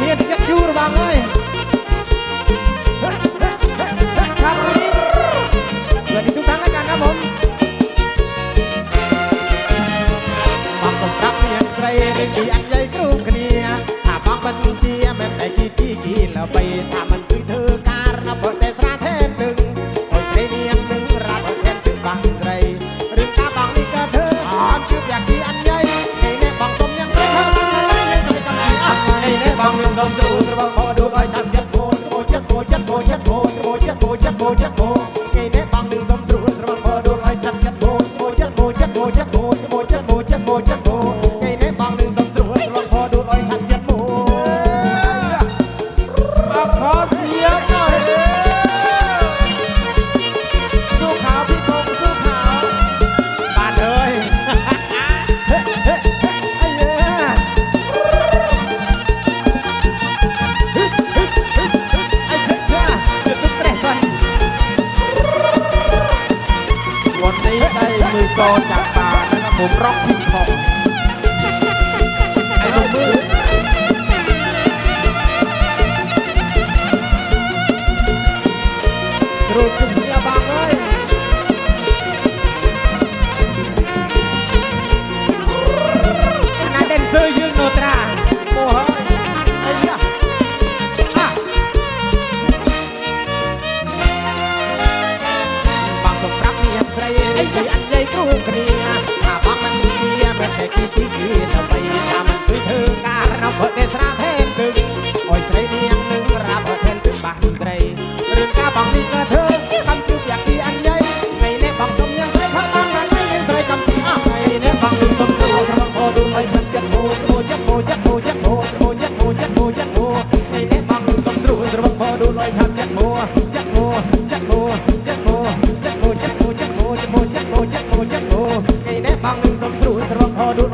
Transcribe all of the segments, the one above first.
เฮ็ดเจ็ยู่ระวังเลยครับนี้สวัสดีทุกท่านแกันครับผมคามสมรักเพียงใจเรื่องยันใหญ่รูเคลียหาบางบันเทีแม่ไอ้กี่ที่แล้วไปถามมันคือ จะโฟ คนนี้ได้มือโซจากตานะครับผมร็อกคิงคอง ងនេះក៏ធ្វើ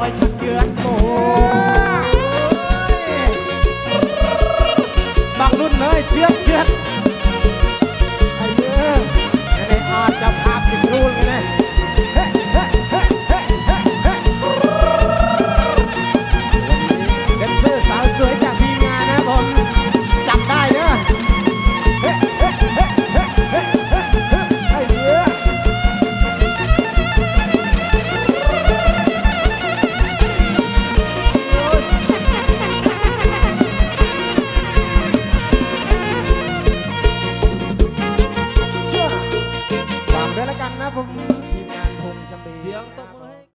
อยชักเยือนโตบางรุ่นเลยเชือดเชือดไอ้เยอะในอาจจะ ครับผมทีมงานพงจำเสียงตบมือ